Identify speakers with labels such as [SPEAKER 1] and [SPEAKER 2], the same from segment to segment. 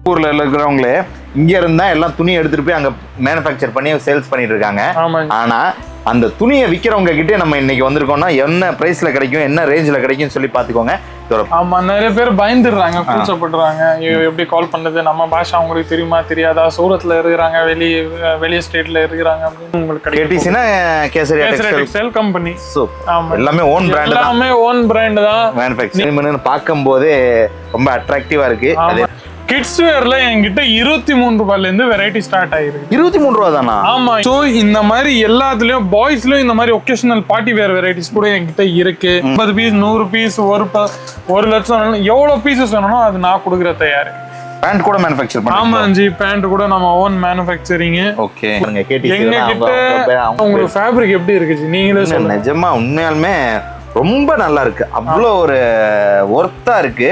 [SPEAKER 1] ஊர்ல இருக்கிறவங்களே இங்க இருந்தா எல்லாம் துணி எடுத்துட்டு போய் அங்க மேனுஃபேக்சர் பண்ணி சேல்ஸ் பண்ணிட்டு இருக்காங்க
[SPEAKER 2] ஆமாங்க
[SPEAKER 1] ஆனா அந்த துணியை விக்கிறவங்க கிட்டே நம்ம இன்னைக்கு வந்திருக்கோம்னா என்ன பிரைஸ்ல கிடைக்கும் என்ன ரேஞ்சில கிடைக்கும்னு சொல்லி பாத்துக்கோங்க இதோட
[SPEAKER 2] ஆமா நிறைய பேர் பயந்துடுறாங்க கூச்சப்படுறாங்க எப்படி கால் பண்றது நம்ம பாஷா அவங்களுக்கு தெரியுமா தெரியாதா சூரத்ல இருக்கிறாங்க வெளி வெளிய ஸ்டேட்ல இருக்கிறாங்க அப்படின்னு உங்களுக்கு கிடைக்கும்
[SPEAKER 1] கேட்டிஸ்னா கேசரியா டெக்ஸ்டைல்
[SPEAKER 2] கம்பெனி
[SPEAKER 1] சூப்பர்
[SPEAKER 2] ஆமா
[SPEAKER 1] எல்லாமே ஓன் பிராண்ட் தான்
[SPEAKER 2] எல்லாமே ஓன் பிராண்ட் தான்
[SPEAKER 1] மேனுஃபேக்சரிங் பார்க்கும்போதே ரொம்ப அட்ராக்டிவா இருக்கு அது
[SPEAKER 2] கிட்ஸ் வேர்ல என்கிட்ட இருபத்தி மூணு ரூபாய்ல இருந்து வெரைட்டி ஸ்டார்ட் ஆயிருக்கு.
[SPEAKER 1] இருபத்தி மூணு ரூபா தானா
[SPEAKER 2] ஆமா. சோ இந்த மாதிரி எல்லாத்துலயும் பாய்ஸ்லயும் இந்த மாதிரி ஒகேஷனல் பார்ட்டி வேர் வெரைட்டிஸ் கூட என்கிட்ட இருக்கு. ஐம்பது பீஸ் நூறு பீஸ் ஒரு ப- ஒரு லட்சம் எவ்வளவு பீசஸ் வேணுமோ அது நான் கொடுக்குற தயார்.
[SPEAKER 1] பேண்ட் கூட மேனுஃபேக்சர்
[SPEAKER 2] ஆமா
[SPEAKER 1] பண்ணுவாங்க
[SPEAKER 2] ஜி பேண்ட் கூட நம்ம ஓன் மேனுஃபேக்சரிங்
[SPEAKER 1] ஓகே.
[SPEAKER 2] எங்க கிட்ட உங்களுக்கு ஃபேப்ரிக் எப்படி இருக்கு ஜி? நீங்களே சொல்லுங்க.
[SPEAKER 1] நிஜமா உண்மையாலுமே ரொம்ப நல்லா இருக்கு. அவ்வளோ ஒரு ஒர்த்தா இருக்கு.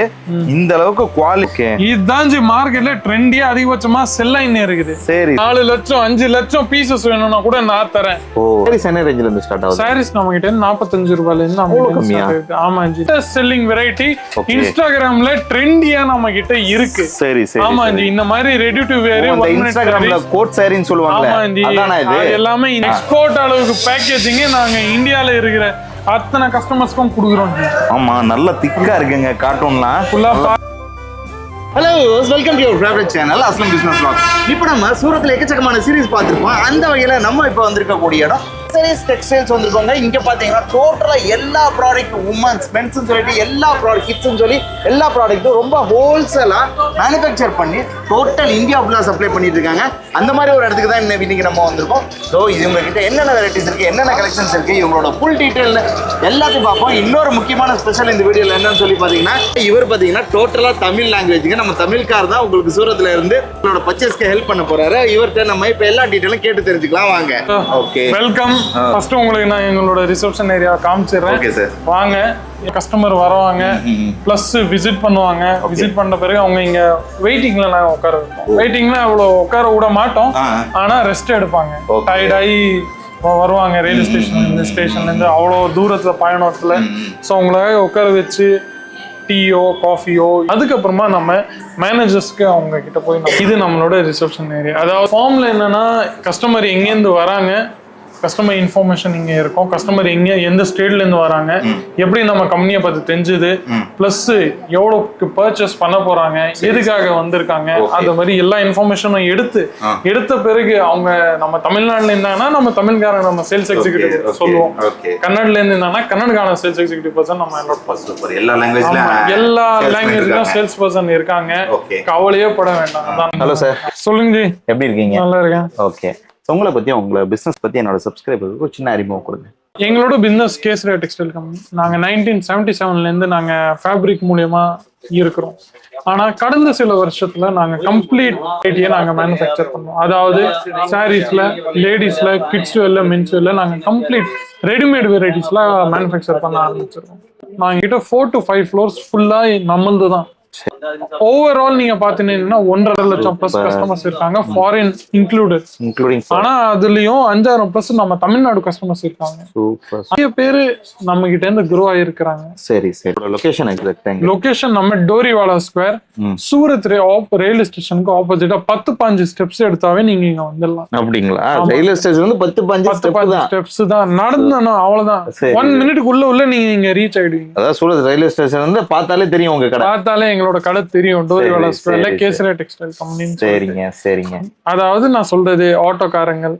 [SPEAKER 1] இந்த அளவுக்கு குவாலிட்டி
[SPEAKER 2] இதுதான் ஜி மார்க்கெட்ல ட்ரெண்டியா அதிகபட்சமா செல்லைன் இருக்குது.
[SPEAKER 1] சரி.
[SPEAKER 2] நாலு லட்சம் அஞ்சு லட்சம் பீசஸ் வேணும்னா கூட நான் தரேன்.
[SPEAKER 1] ஓ. சரி என்ன ரேஞ்சில இருந்து ஸ்டார்ட் ஆகுது?
[SPEAKER 2] சாரீஸ் நம்ம கிட்ட நாற்பத்தஞ்சு ரூபாயில இருந்து கிட்ட
[SPEAKER 1] கம்மியா?
[SPEAKER 2] ஆமா ஜி. Selling variety. இன்ஸ்டாகிராம்ல ட்ரெண்டியா நம்ம கிட்ட இருக்கு.
[SPEAKER 1] சரி சரி
[SPEAKER 2] ஆமா ஜி. இந்த மாதிரி ரெடி டு வேர்
[SPEAKER 1] இன்ஸ்டாகிராம்ல கோட் சாரின்னு சொல்லுவாங்கல்ல
[SPEAKER 2] ஆமா ஜி.
[SPEAKER 1] அதானா இது?
[SPEAKER 2] அது எல்லாமே எக்ஸ்போர்ட் அளவுக்கு பேக்கேஜிங் நாங்க இந்தியால இருக்கிற அத்தனை கஸ்டமர்ஸ்க்கும் கொடுக்குறோம்.
[SPEAKER 1] ஆமா நல்ல திக்கா இருக்குங்க கார்ட்டூன்லாம்
[SPEAKER 2] ஃபுல்லா
[SPEAKER 1] hello welcome to your favourite channel Aslam business vlog. இப்போ நம்ம சூரத்தில் எக்கச்சக்கமான சீரிஸ் பார்த்துருப்போம் அந்த வகையில் நம்ம இப்போ வந்திருக்கக்கூடிய இடம் சீரிஸ் டெக்ஸ்டைல்ஸ் வந்திருக்கோங்க. இங்கே பார்த்தீங்கன்னா டோட்டலாக எல்லா ப்ராடக்ட் உமன்ஸ் மென்ஸ்னு சொல்லிட்டு எல்லா ப்ராடக்ட் கிட்ஸ்னு சொல்லி எல்லா ப்ராடக்ட்டும் ரொம்ப ஹோல்சேலாக மேனுஃபேக்சர் பண்ணி டோட்டல் இந்தியா ஃபுல்லாக சப்ளை பண்ணிட்டு இருக்காங்க அந்த மாதிரி ஒரு இடத்துக்கு தான் இன்னைக்கு நம்ம வந்திருக்கோம். ஸோ இது உங்ககிட்ட என்னென்ன வெரைட்டிஸ் இருக்குது என்னென்ன கலெக்ஷன்ஸ் இருக்குது இவங்களோட ஃபுல் டீட்டெயில் எல்லாத்தையும் பார்ப்போம். இன்னொரு முக்கியமான ஸ்பெஷல் இந்த வீடியோவில் என்னன்னு சொல்லி பார்த்தீங்கன்னா இவர் பார்த்தீங்கன்னா டோட்டலாக தமிழ் லாங்குவேஜுங்க நம்ம தமிழ்கார் தான் உங்களுக்கு சூரத்தில் இருந்து உங்களோட பர்ச்சேஸ்க்கு ஹெல்ப் பண்ண போறாரு. இவர்கிட்ட நம்ம இப்போ எல்லா டீட்டெயிலும் கேட்டு தெரிஞ்சுக்கலாம். வாங்க. ஓகே
[SPEAKER 2] வெல்கம் ஃபர்ஸ்ட் உங்களுக்கு நான் எங்களோட ரிசப்ஷன் ஏரியா காமிச்சிடுறேன்.
[SPEAKER 1] ஓகே சார்
[SPEAKER 2] வாங்க. கஸ்டமர் வருவாங்க. ப்ளஸ் விசிட் பண்ணுவாங்க. விசிட் பண்ண பிறகு அவங்க இங்க வெயிட்டிங்ல நாங்க உட்கார வைப்போம் வெயிட்டிங்ல அவ்வளோ உட்கார விட மாட்டோம்.
[SPEAKER 1] ஆ.
[SPEAKER 2] ஆனா ரெஸ்ட் எடுப்பாங்க. டயர்ட் ஆகி வருவாங்க ரயில்வே ஸ்டேஷன் இந்த ஸ்டேஷன்ல இருந்து அவ்வளோ தூரத்துல பயணத்துல. ஸோ அவங்களுக்காக உட்கார வச்சு டீயோ காஃபியோ அதுக்கப்புறமா நம்ம மேனேஜர்ஸ்க்கு அவங்க கிட்ட போய் இது நம்மளோட ரிசப்ஷன் ஏரியா அதாவது ஃபார்ம்ல என்னன்னா கஸ்டமர் எங்கேருந்து வராங்க கஸ்டமர் இன்ஃபர்மேஷன் இங்க இருக்கும். கஸ்டமர் எங்க எந்த ஸ்டேட்ல இருந்து வராங்க எப்படி நம்ம கம்பெனியை பத்தி தெரிஞ்சுது பிளஸ் எவ்வளவுக்கு பர்ச்சேஸ் பண்ண போறாங்க எதுக்காக வந்திருக்காங்க. அந்த மாதிரி எல்லா இன்ஃபர்மேஷனும் எடுத்து. எடுத்த பிறகு அவங்க நம்ம தமிழ்நாட்டுல இருந்தாங்கன்னா நம்ம தமிழ்காரன் நம்ம சேல்ஸ் எக்ஸிகியூட்டிவ் சொல்லுவோம். கன்னட்ல இருந்து இருந்தாங்கன்னா கன்னடகான சேல்ஸ் எக்ஸிகியூட்டிவ் பர்சன் நம்ம.
[SPEAKER 1] சூப்பர் எல்லா
[SPEAKER 2] ஆமா,
[SPEAKER 1] லாங்குவேஜ்ல
[SPEAKER 2] எல்லா லாங்குவேஜ்லயும் சேல்ஸ் பர்சன் இருக்காங்க. கவலையே பட வேண்டாம்.
[SPEAKER 1] ஹலோ சார்
[SPEAKER 2] சொல்லுங்க ஜி.
[SPEAKER 1] எப்படி இருக்கீங்க?
[SPEAKER 2] நல்லா இருக்கேன்.
[SPEAKER 1] ஓகே உங்களை பற்றி உங்களை பிஸ்னஸ் பற்றி என்னோட சப்ஸ்கிரைபருக்கு ஒரு சின்ன அறிமுகம் கொடுங்க.
[SPEAKER 2] எங்களோட பிஸ்னஸ் கேசரியா டெக்ஸ்டைல் கம்பெனி நாங்கள் நைன்டீன் செவன்டி செவன்லேருந்து நாங்கள் ஃபேப்ரிக் மூலயமா இருக்கிறோம். ஆனால் கடந்த சில வருஷத்துல நாங்கள் கம்ப்ளீட் ஐடியை மேனுஃபேக்சர் பண்ணோம். அதாவது சாரீஸில் லேடிஸில் கிட்ஸ் வேர்ல மென்ஸ் வேர்ல நாங்கள் கம்ப்ளீட் ரெடிமேட் வெரைட்டிஸ்லாம் மேனுஃபேக்சர் பண்ண ஆரம்பிச்சிருக்கோம். நாங்கள் கிட்ட ஃபோர் டு ஃபைவ் ஃப்ளோர்ஸ் ஃபுல்லாக நம்மளது தான் ஓவரால் நீங்க பாத்தீங்கன்னா ஒன்றரை லட்சம் பிளஸ் கஸ்டமர்ஸ் இருக்காங்க ஃபாரின் இன்க்ளூடட்
[SPEAKER 1] இன்க்ளூடிங்
[SPEAKER 2] ஆனா அதுலயும் அஞ்சாயிரம் பிளஸ் நம்ம தமிழ்நாடு கஸ்டமர்ஸ் இருக்காங்க. நிறைய பேரு நம்ம கிட்ட இருந்து குரோ ஆயிருக்கிறாங்க.
[SPEAKER 1] சரி சரி. லொகேஷன் எக்ஸாக்ட்
[SPEAKER 2] லொகேஷன் நம்ம டோரிவாலா ஸ்கொயர். சூரத் ரயில்வே ஸ்டேஷனுக்கு ஆப்போசிட்டா பத்து பாஞ்சு ஸ்டெப்ஸ் எடுத்தாவே நீங்க இங்க வந்துடலாம்.
[SPEAKER 1] அப்படிங்களா? ரயில்வே ஸ்டேஷன் வந்து பத்து பஞ்சு
[SPEAKER 2] ஸ்டெப்ஸ் தான். நடந்தனா அவ்வளவுதான். ஒன் மினிட்க்கு உள்ள உள்ள நீங்க இங்க ரீச் ஆயிடுவீங்க.
[SPEAKER 1] அதாவது சூரத் ரயில்வே ஸ்டேஷன் வந்து பார்த்தாலே தெரியும் உங்க கடை.
[SPEAKER 2] பார்த்தாலே எங்களோட கடை தெரியும்
[SPEAKER 1] சரி,
[SPEAKER 2] கேசரியா டெக்ஸ்டைல் கம்பெனி
[SPEAKER 1] சரிங்க சரிங்க.
[SPEAKER 2] அதாவது நான் சொல்றது ஆட்டோக்காரங்கள்.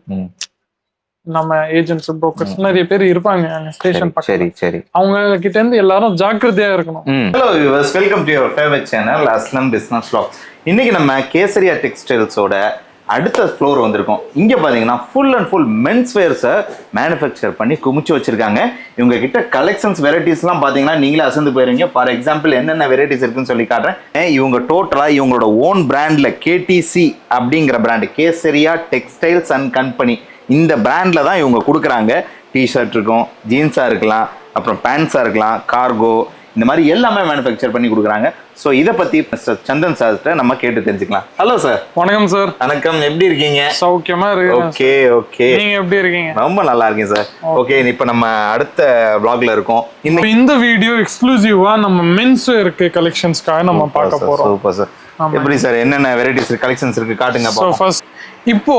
[SPEAKER 2] நம்ம ஏஜென்ட்ஸ் புரோக்கர்ஸ் நிறைய பேர் இருப்பாங்க அங்க ஸ்டேஷன் பக்கம்
[SPEAKER 1] சரி சரி.
[SPEAKER 2] அவங்க கிட்ட இருந்து எல்லாரும் ஜாக்கிரதையா இருக்கணும்.
[SPEAKER 1] Hello viewers welcome to your favourite channel Aslam business vlog. இன்னைக்கு நம்ம கேசரியா டெக்ஸ்டைல்ஸோட அடுத்த ஃப்ளோர் வந்திருக்கோம். இங்க பாத்தீங்கன்னா ஃபுல் அண்ட் ஃபுல் மென்ஸ் வேர்ஸை மேனுஃபேக்சர் பண்ணி குமிச்சு வச்சிருக்காங்க. இவங்க கிட்ட கலெக்ஷன்ஸ் வெரைட்டிஸ்லாம் பார்த்தீங்கன்னா நீங்களே அசந்து போயிருவீங்க. ஃபார் எக்ஸாம்பிள் என்னென்ன வெரைட்டிஸ் இருக்குன்னு சொல்லி காட்டுறேன். இவங்க டோட்டலாக இவங்களோட ஓன் பிராண்டில் கேடிசி அப்படிங்கிற brand Kesariya textiles and company இந்த பிராண்டில் தான் இவங்க கொடுக்குறாங்க. டிஷர்ட் இருக்கும் ஜீன்ஸாக இருக்கலாம் அப்புறம் பேண்ட்ஸாக இருக்கலாம் கார்கோ இந்த மாதிரி எல்லாமே மேனுஃபேக்சர் பண்ணி கொடுக்குறாங்க. ஸோ இதை பத்தி மிஸ்டர் சந்தன் சார்கிட்ட நம்ம கேட்டு தெரிஞ்சுக்கலாம். ஹலோ சார்
[SPEAKER 2] வணக்கம் சார்
[SPEAKER 1] வணக்கம். எப்படி இருக்கீங்க?
[SPEAKER 2] சௌக்கியமா இருக்கு
[SPEAKER 1] ஓகே ஓகே
[SPEAKER 2] நீங்க எப்படி இருக்கீங்க?
[SPEAKER 1] ரொம்ப நல்லா இருக்கேன் சார் ஓகே இப்போ நம்ம அடுத்த vlogல இருக்கோம். இன்னைக்கு
[SPEAKER 2] இந்த வீடியோ எக்ஸ்க்ளூசிவா நம்ம மென்ஸ் இருக்கு கலெக்ஷன்ஸ்க்காக நம்ம பார்க்க போறோம்.
[SPEAKER 1] Super sir. எப்படி சார் என்னென்ன வெரைட்டிஸ் கலெக்ஷன்ஸ் இருக்கு? காட்டுங்க
[SPEAKER 2] இப்போ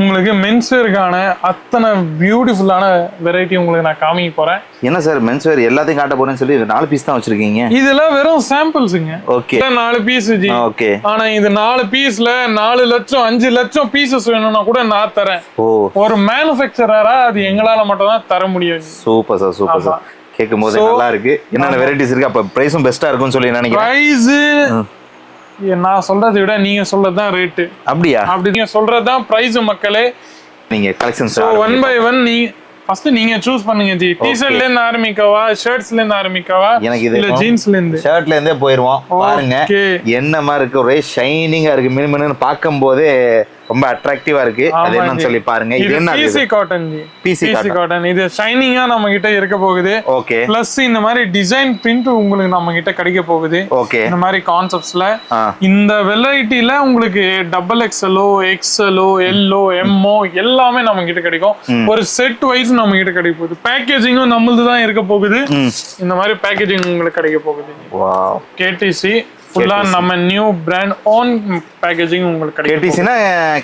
[SPEAKER 2] உங்களுக்கு மென்ஸ்வேருக்கான அத்தனை பியூட்டிஃபுல்லான வெரைட்டி உங்களுக்கு நான் காமிக்க போறேன்.
[SPEAKER 1] என்ன சார் மென்ஸ் வேர் எல்லாத்தையும் காட்ட போறேன்னு சொல்லி நாலு பீஸ் தான் வச்சிருக்கீங்க?
[SPEAKER 2] இதெல்லாம் வெறும் சாம்பிள்ஸுங்க
[SPEAKER 1] ஓகே
[SPEAKER 2] நாலு பீஸ் ஜி.
[SPEAKER 1] ஓகே
[SPEAKER 2] ஆனா இது நாலு பீஸ்ல நாலு லட்சம் அஞ்சு லட்சம் பீசஸ் வேணும்னா கூட நான் தரேன்.
[SPEAKER 1] ஓ.
[SPEAKER 2] ஒரு மேனுஃபேக்சரரா அது எங்களால மட்டும் தான் தர முடியும்.
[SPEAKER 1] சூப்பர் சார் சூப்பர் சார் கேட்கும் போது நல்லா இருக்கு. என்னென்ன வெரைட்டிஸ் இருக்கு? அப்ப பிரைஸும் பெஸ்டா இருக்கும்னு சொல்லி நினைக்கிறேன்.
[SPEAKER 2] பிரைஸ் நான் சொல்றதை விட நீங்க சொல்றதுதான் ரேட்டு
[SPEAKER 1] அப்படியா?
[SPEAKER 2] அப்படி நீங்க சொல்றதுதான் பிரைஸ் மக்களே.
[SPEAKER 1] நீங்க collections
[SPEAKER 2] so one by one நீ ஃபர்ஸ்ட் நீங்க சூஸ் பண்ணுங்க ஜி. டிஷர்ட்ல இருந்து ஆரம்பிக்கவா ஷர்ட்ஸ்ல இருந்து ஆரம்பிக்கவா
[SPEAKER 1] எனக்கு இது
[SPEAKER 2] இல்ல ஜீன்ஸ்ல இருந்து
[SPEAKER 1] ஷர்ட்ல இருந்தே போயிருவோம். பாருங்க. என்ன மாதிரி இருக்கு? ஒரே ஷைனிங்கா இருக்கு. மினுமினு பார்க்கும் போதே ரொம்ப அட்ராக்டிவா இருக்கு. அது என்னன்னு. சொல்லி பாருங்க. இது என்ன
[SPEAKER 2] பிசி காட்டன் பிசி காட்டன் இது ஷைனிங்கா நம்ம கிட்ட இருக்க போகுது.
[SPEAKER 1] ஓகே
[SPEAKER 2] பிளஸ் இந்த மாதிரி டிசைன் பிரிண்ட் உங்களுக்கு நம்ம கிட்ட கிடைக்க போகுது.
[SPEAKER 1] ஓகே
[SPEAKER 2] இந்த மாதிரி கான்செப்ட்ஸ்ல இந்த வெரைட்டில உங்களுக்கு டபுள் எக்ஸ்எல்ஓ எக்ஸ்எல்ஓ எல்ஓ எம்ஓ எல்லாமே நம்ம கிட்ட கிடைக்கும் ஒரு செட் வைஸ் நம்ம கிட்ட கிடைக்க போகுது. பேக்கேஜிங்கும் நம்மளது தான் இருக்க போகுது. இந்த மாதிரி பேக்கேஜிங் உங்களுக்கு கிடைக்க போகுது. கேடிசி ஃபுல்லா நம்ம நியூ பிராண்ட் ஓன் பேக்கேஜிங் உங்களுக்கு கிடைக்கும்
[SPEAKER 1] கேடிசினா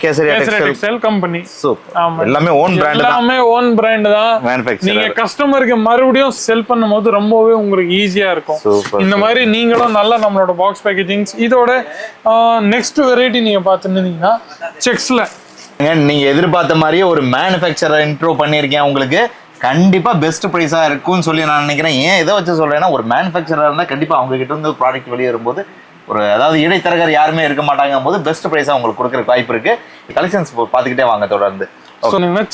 [SPEAKER 1] Kesari
[SPEAKER 2] Kesari
[SPEAKER 1] textile
[SPEAKER 2] company
[SPEAKER 1] super
[SPEAKER 2] ஆமா.
[SPEAKER 1] எல்லாமே ஓன் பிராண்ட் தான்.
[SPEAKER 2] எல்லாமே ஓன் பிராண்ட் தான். நீங்க கஸ்டமருக்கு மறுபடியும் செல் பண்ணும்போது ரொம்பவே உங்களுக்கு ஈஸியா இருக்கும். இந்த மாதிரி நீங்களும் நல்லா நம்மளோட பாக்ஸ் பேக்கேஜிங்ஸ் இதோட நெக்ஸ்ட் வெரைட்டி நீங்க பார்த்துருந்தீங்கன்னா செக்ஸ்ல
[SPEAKER 1] நீங்க எதிர்பார்த்த மாதிரியே ஒரு மேனுஃபேக்சரர் இன்ட்ரோ பண்ணியிருக்கேன் உங்களுக்கு. கண்டிப்பா பெஸ்ட் ப்ரைஸா இருக்கும்னு சொல்லி நான் நினைக்கிறேன். ஏன் இதை வச்சு சொல்றேன்னா ஒரு மேனுஃபேக்சரர் இருந்தா கண்டிப்பா அவங்க கிட்ட இருந்து ப்ராடக்ட் வெளியே வரும்போது ஒரு அதாவது இடைத்தரகர் யாருமே இருக்க மாட்டாங்க போது பெஸ்ட் ப்ரைஸா உங்களுக்கு கொடுக்கறதுக்கு வாய்ப்பு இருக்கு. கலெக்ஷன்ஸ் பார்த்துக்கிட்டே வாங்க தொடர்ந்து.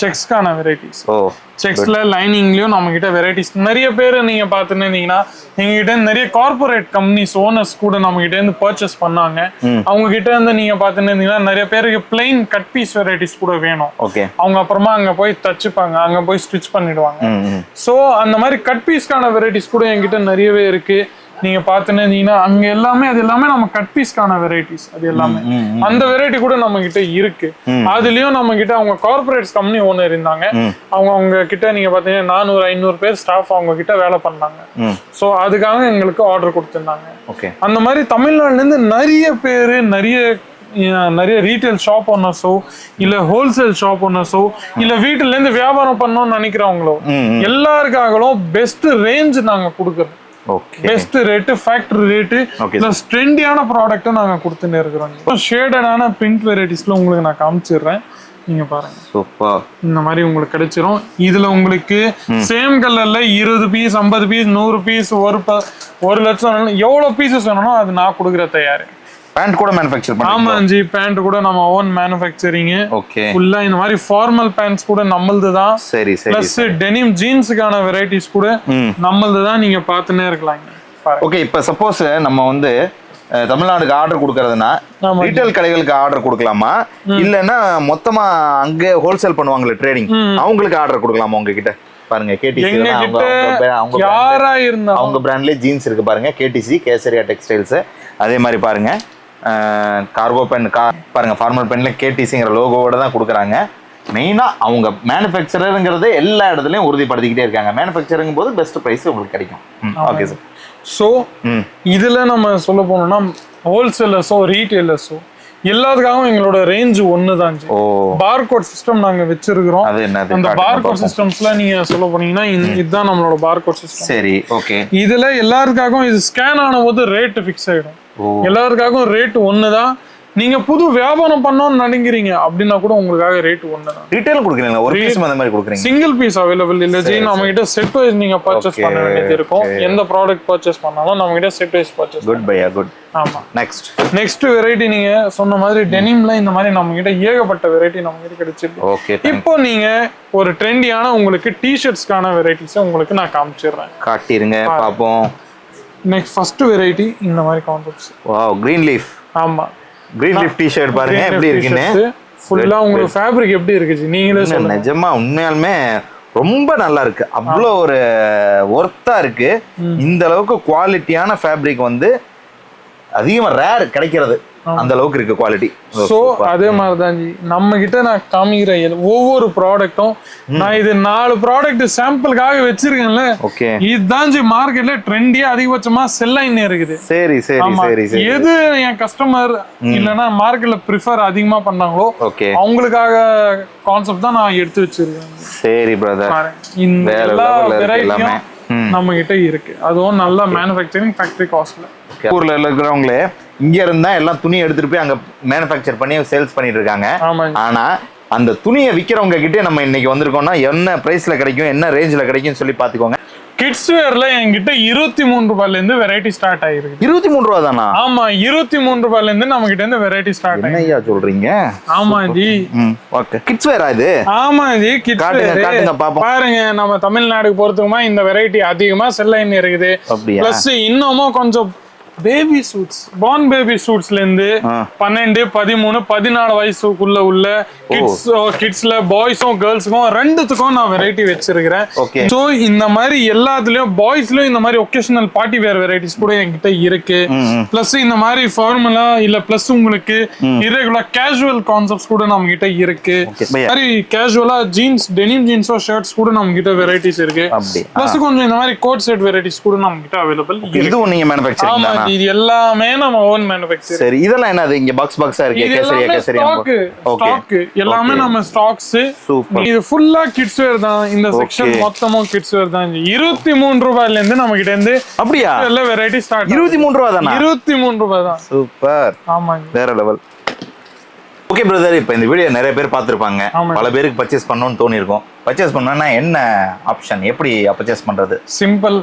[SPEAKER 2] செக்ஸ்க்கான வெரைட்டிஸ்
[SPEAKER 1] ஓ
[SPEAKER 2] செக்ஸ்ல லைனிங்லயும் நம்ம கிட்ட வெரைட்டிஸ் நிறைய பேர் நீங்க பார்த்துன்னு இருந்தீங்கன்னா எங்க கிட்ட நிறைய கார்பரேட் கம்பெனிஸ் ஓனர்ஸ் கூட நம்ம கிட்ட இருந்து பர்ச்சேஸ் பண்ணாங்க. அவங்க கிட்ட இருந்து நீங்க பார்த்துன்னு இருந்தீங்கன்னா நிறைய பேருக்கு பிளைன் கட் பீஸ் வெரைட்டிஸ் கூட வேணும்.
[SPEAKER 1] ஓகே
[SPEAKER 2] அவங்க அப்புறமா அங்க போய் தச்சுப்பாங்க. அங்க போய் ஸ்டிச் பண்ணிடுவாங்க. ஸோ அந்த மாதிரி கட் பீஸ்க்கான வெரைட்டிஸ் கூட என்கிட்ட நிறையவே இருக்கு. நீங்க பார்த்துன்னு இருந்தீங்கன்னா அங்க எல்லாமே அது எல்லாமே நம்ம கட் பீஸ்க்கான வெரைட்டிஸ் அது எல்லாமே. அந்த வெரைட்டி கூட நம்ம கிட்ட இருக்கு அதுலயும் நம்ம கிட்ட அவங்க கார்பரேட்ஸ் கம்பெனி ஓனர் இருந்தாங்க. அவங்க அவங்க கிட்ட நீங்க பாத்தீங்கன்னா நானூறு ஐநூறு பேர் ஸ்டாஃப் அவங்க கிட்ட வேலை பண்ணாங்க. ஸோ அதுக்காக எங்களுக்கு ஆர்டர் கொடுத்துருந்தாங்க.
[SPEAKER 1] ஓகே.
[SPEAKER 2] அந்த மாதிரி தமிழ்நாட்டுல இருந்து நிறைய பேர் நிறைய நிறைய ரீட்டைல் ஷாப் ஓனர்ஸோ இல்ல ஹோல்சேல் ஷாப் ஓனர்ஸோ இல்ல வீட்டுல இருந்து வியாபாரம் பண்ணணும்னு நினைக்கிறவங்களோ
[SPEAKER 1] ம் ம்.
[SPEAKER 2] எல்லாருக்காகவும் பெஸ்ட் ரேஞ்ச் நாங்க கொடுக்குறோம். Best rate factory rate plus ட்ரெண்டியான ப்ராடக்ட்டும் நாங்க கொடுத்துன்னு இருக்கிறோம். ஷேடடான பிரிண்ட் வெரைட்டிஸ்ல உங்களுக்கு நான் காமிச்சிடுறேன். நீங்க பாருங்க.
[SPEAKER 1] சூப்பர்
[SPEAKER 2] இந்த மாதிரி உங்களுக்கு கிடைச்சிரும். இதுல உங்களுக்கு சேம் கலர்ல இருபது பீஸ் ஐம்பது பீஸ் நூறு பீஸ் ஒரு ஒரு லட்சம் எவ்வளவு பீசஸ் வேணுமோ அது நான் கொடுக்குற தயாரு.
[SPEAKER 1] பேண்ட் கூட மேனுஃபேக்சர் பண்ணுங்க
[SPEAKER 2] ஆமா ஜி பேண்ட் கூட நம்ம ஓன் மேனுஃபேக்சரிங்
[SPEAKER 1] ஓகே
[SPEAKER 2] ஃபுல்லா இந்த மாதிரி ஃபார்மல் பேண்ட்ஸ் கூட நம்மளது தான்
[SPEAKER 1] சரி சரி.
[SPEAKER 2] பிளஸ் டெனிம் ஜீன்ஸுக்கான வெரைட்டிஸ் கூட நம்மளது தான் நீங்க பார்த்துன்னே இருக்கலாம்
[SPEAKER 1] ஓகே இப்போ சப்போஸ் நம்ம வந்து தமிழ்நாடுக்கு ஆர்டர் கொடுக்கறதுனா. ரீட்டைல் கடைகளுக்கு ஆர்டர் கொடுக்கலாமா? இல்லைன்னா மொத்தமா அங்கே ஹோல்சேல் பண்ணுவாங்களே ட்ரேடிங் அவங்களுக்கு ஆர்டர் கொடுக்கலாமா உங்ககிட்ட? பாருங்க கேடிசி அவங்க அவங்க பிராண்ட்லேயே ஜீன்ஸ் இருக்கு பாருங்க கேடிசி கேசரியா டெக்ஸ்டைல்ஸ் அதே மாதிரி பாருங்க. கார்கோ பென் கா பாருங்க ஃபார்மல் பென்ல கேடிசிங்கிற லோகோவோட தான் கொடுக்குறாங்க. மெயினாக அவங்க மேனுஃபேக்சரருங்கிறத எல்லா இடத்துலையும் உறுதிப்படுத்திக்கிட்டே இருக்காங்க. மேனுஃபேக்சருங்கும் போது பெஸ்ட் ப்ரைஸ் உங்களுக்கு கிடைக்கும். ஓகே சார்
[SPEAKER 2] ஸோ இதுல நம்ம சொல்ல போனோம்னா ஹோல்சேலர்ஸோ ரீட்டைலர்ஸோ எல்லாத்துக்காகவும் எங்களோட ரேஞ்ச் ஒன்று தான் பார்கோட் சிஸ்டம் நாங்க வச்சிருக்கிறோம். அந்த பார்கோட். சிஸ்டம்ஸ்ல நீங்க சொல்ல போனீங்கன்னா இதுதான் நம்மளோட பார்கோட் சிஸ்டம்
[SPEAKER 1] சரி ஓகே
[SPEAKER 2] இதுல எல்லாருக்காகவும் இது ஸ்கேன் ஆன போது ரேட் ஃபிக்ஸ் ஆயிடும்.
[SPEAKER 1] ஓ
[SPEAKER 2] எல்லாருக்காகவும் ரேட் ஒன்று தான் நீங்க புது வியாபாரம் பண்ணணும்னு நினைக்கிறீங்க அப்படின்னா கூட உங்களுக்காக ரேட் ஒன்று தான்
[SPEAKER 1] ரீட்டைல் கொடுக்குறீங்களா? ஒரு பீஸ் அந்த மாதிரி கொடுக்குறீங்க.
[SPEAKER 2] சிங்கிள் பீஸ் அவைலபிள் இல்ல ஜி நம்ம கிட்ட செட் வைஸ் நீங்க பர்ச்சேஸ் பண்ண வேண்டியது இருக்கும். எந்த ப்ராடக்ட் பர்ச்சேஸ் பண்ணாலும் நம்ம கிட்ட செட் வைஸ் பர்ச்சேஸ்
[SPEAKER 1] குட் பையா குட்
[SPEAKER 2] ஆமா.
[SPEAKER 1] நெக்ஸ்ட்
[SPEAKER 2] நெக்ஸ்ட் வெரைட்டி நீங்க சொன்ன மாதிரி டெனிம்ல இந்த மாதிரி நம்ம கிட்ட ஏகப்பட்ட வெரைட்டி நம்ம கிட்ட கிடைச்சிருக்கு.
[SPEAKER 1] ஓகே
[SPEAKER 2] இப்போ நீங்க ஒரு ட்ரெண்டியான உங்களுக்கு டிஷர்ட்ஸ்க்கான வெரைட்டிஸ் உங்களுக்கு நான் காமிச்சிடுறேன்.
[SPEAKER 1] காட்டிருங்க பார்ப்போம்
[SPEAKER 2] நெக்ஸ்ட் ஃபர்ஸ்ட் வெரைட்டி இந்த மாதிரி கான்செப்ட்ஸ்
[SPEAKER 1] வாவ் கிரீன் லீஃப்
[SPEAKER 2] ஆமா.
[SPEAKER 1] கிரீன் லீஃப் டிஷர்ட் பாருங்க எப்படி இருக்குன்னு?
[SPEAKER 2] ஃபுல்லா உங்களுக்கு ஃபேப்ரிக் எப்படி இருக்கு? நீங்களே சொல்லுங்க.
[SPEAKER 1] நிஜமா உண்மையாலுமே ரொம்ப நல்லா இருக்கு. அவ்வளோ ஒரு ஒர்த்தா இருக்கு. இந்த அளவுக்கு குவாலிட்டியான ஃபேப்ரிக் வந்து அதிகமா ரேர் கிடைக்கிறது. அந்த அளவுக்கு இருக்கு குவாலிட்டி
[SPEAKER 2] ஸோ அதே மாதிரி தான் ஜி நம்ம கிட்ட நான் காமிக்கிற ஒவ்வொரு ப்ராடக்ட்டும் நான் இது நாலு ப்ராடக்ட் சாம்பிளுக்காக வச்சிருக்கேன்ல.
[SPEAKER 1] ஓகே.
[SPEAKER 2] இதுதான் ஜி மார்க்கெட்ல ட்ரெண்டியே அதிகபட்சமா செல்லாயின்னு இருக்குது.
[SPEAKER 1] சரி சரி சரி சரி.
[SPEAKER 2] எது என் கஸ்டமர் இல்லைன்னா மார்க்கெட்ல ப்ரிஃபர் அதிகமா பண்றாங்களோ
[SPEAKER 1] ஓகே.
[SPEAKER 2] அவங்களுக்காக கான்செப்ட் தான் நான் எடுத்து வச்சிருக்கேன்.
[SPEAKER 1] சரி பிரதர்.
[SPEAKER 2] இந்த எல்லா. வெரைட்டியும். நம்ம கிட்ட இருக்கு. அதுவும் நல்ல மேனுஃபேக்சரிங் ஃபேக்டரி காஸ்ட்ல
[SPEAKER 1] ஊர்ல இருக்கிறவங்களே இங்க இருந்தா எல்லாம் துணி எடுத்துட்டு போய் அங்க மேனுஃபேக்சர் பண்ணி சேல்ஸ் பண்ணிட்டு இருக்காங்க. ஆனா அந்த துணியை விக்கிறவங்க கிட்டே நம்ம இன்னைக்கு வந்திருக்கோம்னா என்ன பிரைஸ்ல கிடைக்கும் என்ன ரேஞ்சில கிடைக்கும்னு சொல்லி பாத்துக்கோங்க
[SPEAKER 2] கிட்ஸ் வேர்ல என்கிட்ட இருபத்தி மூணு ரூபாய்ல இருந்து வெரைட்டி ஸ்டார்ட் ஆயிருக்கு.
[SPEAKER 1] இருபத்தி மூணு ரூபா தானா
[SPEAKER 2] ஆமா இருபத்தி மூணு ரூபாய்ல இருந்து நம்ம கிட்ட இருந்து வெரைட்டி ஸ்டார்ட்
[SPEAKER 1] என்னய்யா சொல்றீங்க?
[SPEAKER 2] ஆமா ஜி.
[SPEAKER 1] ஓகே கிட்ஸ் வேறா இது?
[SPEAKER 2] ஆமா ஜி கிட்ஸ்
[SPEAKER 1] பாப்போம்.
[SPEAKER 2] பாருங்க நம்ம தமிழ்நாடுக்கு பொறுத்துக்குமா இந்த வெரைட்டி அதிகமா செல்லைன் இருக்குது. பிளஸ் இன்னமும் கொஞ்சம் பேபி சூட்ஸ் பார்ன் பேபி சூட்ஸ்ல இருந்து. பன்னெண்டு பதிமூணு பதினாலு வயசுக்குள்ள உள்ள கிட்ஸ் கிட்ஸ்ல பாய்ஸும் கேர்ள்ஸுக்கும் ரெண்டுத்துக்கும் நான் வெரைட்டி வச்சிருக்கிறேன். ஸோ இந்த மாதிரி எல்லாத்துலயும் பாய்ஸ்லயும் இந்த மாதிரி ஒகேஷனல் பார்ட்டி வேர் வெரைட்டிஸ் கூட என்கிட்ட இருக்கு. பிளஸ் இந்த மாதிரி ஃபார்முலா இல்ல பிளஸ் உங்களுக்கு இரகுலர் கேஷுவல் கான்செப்ட்ஸ் கூட நம்ம கிட்ட இருக்கு. மாதிரி கேஷுவலா ஜீன்ஸ் டெனிம் ஜீன்ஸோ ஷர்ட்ஸ் கூட நம்ம கிட்ட வெரைட்டிஸ் இருக்கு. பிளஸ் கொஞ்சம் இந்த மாதிரி கோட் செட் வெரைட்டிஸ் கூட நம்ம கிட்ட அவைலபிள்
[SPEAKER 1] இதுவும் நீங்க மேனுஃபேக்சரிங்
[SPEAKER 2] இது எல்லாமே நம்ம ஓன் மேனுஃபேக்சர்
[SPEAKER 1] சரி இதெல்லாம் என்னது? இங்க பாக்ஸ் பாக்ஸா இருக்கு கேசரியா கேசரியா
[SPEAKER 2] ஸ்டாக் எல்லாமே. நம்ம ஸ்டாக்ஸ்
[SPEAKER 1] Super.
[SPEAKER 2] இது ஃபுல்லா கிட்ஸ் வேர் தான். இந்த செக்ஷன். மொத்தமும் கிட்ஸ் வேர் தான் இருபத்தி மூணு ரூபாயில இருந்து நம்ம கிட்ட இருந்து
[SPEAKER 1] அப்படியா?
[SPEAKER 2] எல்லா வெரைட்டி ஸ்டார்ட்
[SPEAKER 1] இருபத்தி மூணு ரூபா தானா?
[SPEAKER 2] இருபத்தி மூணு ரூபாய் தான்.
[SPEAKER 1] சூப்பர்
[SPEAKER 2] ஆமாங்க.
[SPEAKER 1] வேற லெவல் ஓகே பிரதர் இப்போ இந்த வீடியோ நிறைய பேர் பார்த்துருப்பாங்க. பல பேருக்கு பர்ச்சேஸ் பண்ணணும்னு தோணியிருக்கும். பர்ச்சேஸ் பண்ணணும்னா என்ன ஆப்ஷன் எப்படி பர்ச்சேஸ் பண்றது?
[SPEAKER 2] சிம்பிள்.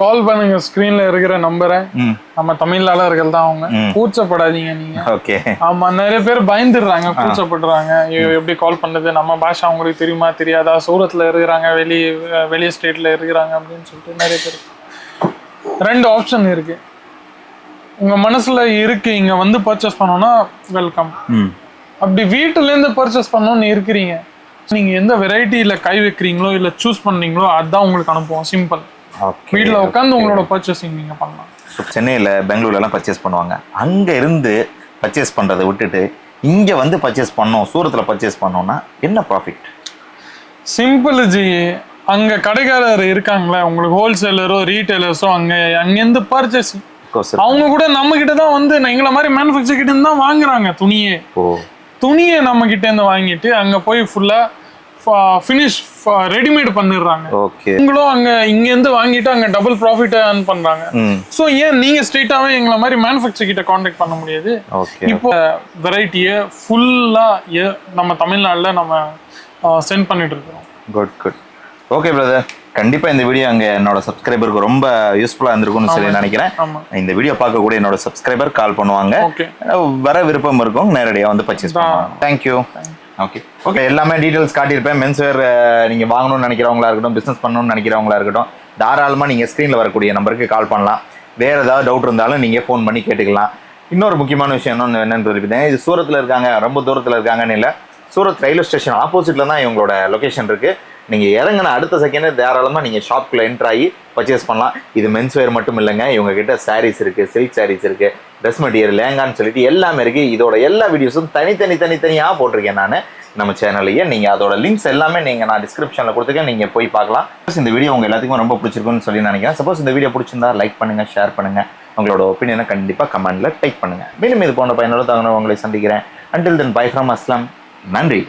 [SPEAKER 2] கால் பண்ணுங்க ஸ்கிரீன்ல இருக்கிற நம்பரை நம்ம தமிழ்நாளர்கள் தான் அவங்க. கூச்சப்படாதீங்க நீங்க.
[SPEAKER 1] ஓகே
[SPEAKER 2] ஆமா நிறைய பேர் பயந்துடுறாங்க கூச்சப்படுறாங்க. ஐயோ எப்படி கால் பண்ணது நம்ம பாஷா அவங்களுக்கு தெரியுமா? தெரியாதா? சூரத்ல இருக்கிறாங்க வெளி வெளிய ஸ்டேட்ல இருக்கிறாங்க அப்படின்னு சொல்லிட்டு நிறைய பேர் ரெண்டு ஆப்ஷன் இருக்கு. உங்க மனசுல இருக்கு இங்க வந்து பர்ச்சேஸ் பண்ணோம்னா வெல்கம் அப்படி வீட்டுல இருந்து பர்ச்சேஸ் பண்ணணும்னு இருக்கிறீங்க. நீங்க எந்த வெரைட்டில கை வைக்கிறீங்களோ இல்ல சூஸ் பண்ணீங்களோ அதான் உங்களுக்கு அனுப்புவோம். சிம்பிள் வீட்ல உட்காந்து உங்களோட பர்ச்சேசிங் நீங்க பண்ணலாம்.
[SPEAKER 1] சென்னையில் பெங்களூர்லலாம் பர்ச்சேஸ் பண்ணுவாங்க. அங்கே இருந்து பர்ச்சேஸ் பண்ணுறதை விட்டுட்டு இங்கே வந்து பர்ச்சேஸ் பண்ணோம் சூரத்தில் பர்ச்சேஸ் பண்ணோம்னா என்ன ப்ராஃபிட்
[SPEAKER 2] சிம்பிள் ஜி அங்க கடைக்காரர் இருக்காங்களே உங்களுக்கு ஹோல்சேலரோ ரீட்டைலர்ஸோ அங்க அங்கேருந்து பர்ச்சேஸ் அவங்க கூட நம்ம கிட்ட தான் வந்து எங்களை மாதிரி மேனுஃபேக்சர் கிட்ட தான் வாங்குறாங்க துணியே.
[SPEAKER 1] ஓ.
[SPEAKER 2] துணியை நம்ம கிட்ட இருந்து வாங்கிட்டு அங்க போய் ஃபுல்லா ஃபினிஷ் ரெடிமேட் பண்ணிடுறாங்க.
[SPEAKER 1] ஓகே.
[SPEAKER 2] உங்களும் அங்க இங்க இருந்து வாங்கிட்டு அங்க டபுள் ப்ராஃபிட் earn பண்றாங்க. ஸோ ஏன் நீங்க ஸ்ட்ரெயிட்டாவே எங்களை மாதிரி மேனுஃபேக்சர் கிட்ட காண்டாக்ட் பண்ண முடியாது? இப்போ வெரைட்டியை ஃபுல்லா நம்ம தமிழ்நாட்டுல நம்ம சென்ட் பண்ணிட்டு இருக்கிறோம்.
[SPEAKER 1] குட் குட் ஓகே பிரதர் கண்டிப்பா இந்த வீடியோ அங்க என்னோட சப்ஸ்கிரைபருக்கு ரொம்ப யூஸ்ஃபுல்லா இருந்திருக்கும்னு சொல்லி நினைக்கிறேன். இந்த வீடியோ பார்க்கக்கூடிய என்னோட சப்ஸ்கிரைபர் கால் பண்ணுவாங்க. வர விருப்பம் இருக்கும் நேரடியாக வந்து பர்ச்சேஸ் பண்ணுவாங்க. தேங்க்யூ ஓகே ஓகே எல்லாமே டீடைல்ஸ் காட்டியிருப்பேன். மென்ஸ் வேர் நீங்கள் வாங்கணும்னு நினைக்கிறவங்களா இருக்கட்டும் பிஸ்னஸ் பண்ணணும்னு நினைக்கிறவங்களா இருக்கட்டும் தாராளமாக நீங்கள் ஸ்க்ரீனில் வரக்கூடிய நம்பருக்கு கால் பண்ணலாம். வேறு ஏதாவது டவுட் இருந்தாலும் நீங்கள் ஃபோன் பண்ணி கேட்டுக்கலாம். இன்னொரு முக்கியமான விஷயம் என்னன்னு என்னன்னு சொல்லிவிட்டேன் இது சூரத்தில் இருக்காங்க ரொம்ப தூரத்தில் இருக்காங்கன்னு இல்லை. சூரத் ரயில்வே ஸ்டேஷன் ஆப்போசிட்டில் தான் இவங்களோட லொகேஷன் இருக்குது நீங்கள் இறங்கின அடுத்த செகண்டே தாராளமாக நீங்கள் ஷாப்குள்ளே என்ட்ரு ஆகி பர்ச்சேஸ் பண்ணலாம். இது மென்ஸ் வேர் மட்டும் இல்லைங்க. இவங்க கிட்ட சாரீஸ் இருக்குது சில்க் சாரீஸ் இருக்குது ட்ரெஸ் மெட்டீரியல் லேங்கான்னு சொல்லிட்டு எல்லாமே இருக்குது இதோட எல்லா வீடியோஸும் தனித்தனி தனித்தனியாக போட்டிருக்கேன் நான். நம்ம சேனல்லையே நீங்கள் அதோட லிங்க்ஸ் எல்லாமே நீங்கள் நான் டிஸ்கிரிப்ஷனில் கொடுத்துருக்கேன். நீங்கள் போய் பார்க்கலாம். சப்போஸ் இந்த வீடியோ உங்கள் எல்லாத்துக்கும் ரொம்ப பிடிச்சிருக்குன்னு சொல்லி நினைக்கிறேன். சப்போஸ் இந்த வீடியோ பிடிச்சிருந்தா லைக் பண்ணுங்கள் ஷேர் பண்ணுங்கள் உங்களோட ஒப்பீனியனை கண்டிப்பாக கமெண்ட்டில் டைப் பண்ணுங்கள் மீண்டும் இது போன்ற பயனுள்ள தகவல் உங்களை சந்திக்கிறேன். அண்டில் தென் பை ஃப்ரம் அஸ்லாம் நன்றி.